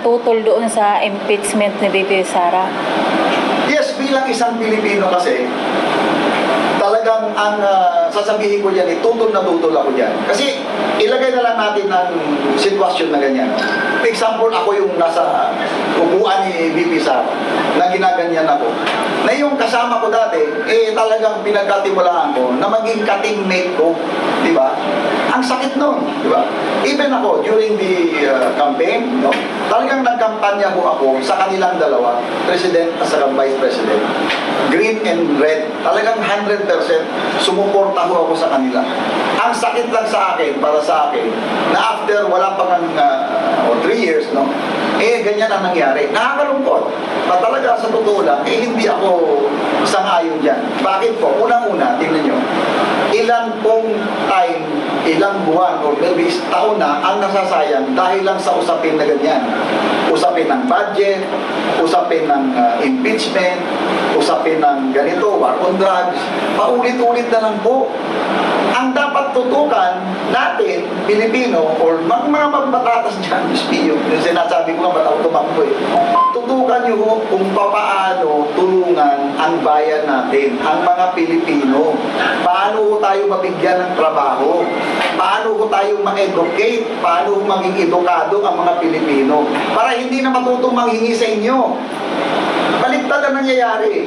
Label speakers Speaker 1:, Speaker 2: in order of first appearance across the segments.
Speaker 1: tutol doon sa impeachment ni BP Sara?
Speaker 2: Yes, bilang isang Pilipino kasi, talagang ang ah, sasabihin ko dyan, eh, tutol na tutol ako dyan. Kasi ilagay na lang natin ng sitwasyon na ganyan. For example, ako yung nasa upuan ni VP Sara na ginaganyan ako. Na yung kasama ko dati, eh talagang pinagkatiwalaan ko na maging ka-teammate ko. Di ba? Ang sakit nun. Di ba? Even ako, during the uh, campaign, no, talagang nagkampanya ko ako sa kanilang dalawa, President at saka Vice President. Green and red. Talagang 100% sumuporta ko ako sa kanila. Ang sakit lang sa akin, para sa akin, na after wala pang uh, o three years, no, eh ganyan ang nangyari. Nakakalungkot. Pa talaga sa totoo lang, eh hindi ako sangayon dyan. Bakit po? Unang-una, tingnan nyo, ilang pong time, ilang buwan or maybe taon na ang nasasayang dahil lang sa usapin na ganyan. Usapin ng budget, usapin ng uh, impeachment, usapin ng ganito, war on drugs, paulit-ulit na lang po. Ang dapat tutukan natin, Pilipino, or mga, mga magbatatas dyan, mio, yung sinasabi ko nga, ba't ako tumakbo eh. Tutukan nyo kung papaano tulungan ang bayan natin, ang mga Pilipino. Paano ho tayo mabigyan ng trabaho? Paano ho tayo ma-educate? Paano maging edukado ang mga Pilipino? Para hindi na matutong manghingi sa inyo. Baliktad ang nangyayari.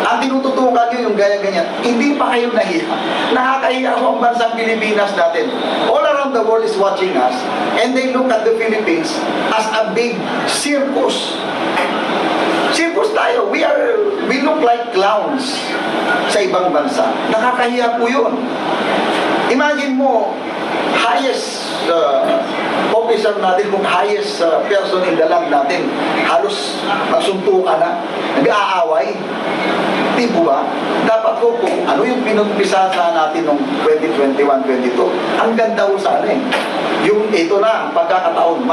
Speaker 2: Ang tinututukan nyo yung ganyan-ganyan. Hindi pa kayo nahiya. Nakakahiya ang bansang Pilipinas natin. All around the world is watching us and they look at the Philippines as a big circus. Circus tayo. We are, clowns sa ibang bansa. Nakakahiya po yun. Imagine mo, highest uh, officer natin, kung highest uh, person in the land natin, halos magsuntukan na, nag-aaway. Di po ba? Dapat ko kung ano yung pinumpisa sa natin noong 2021-22, ang ganda ko sana eh. Yung ito na, pagkakataon,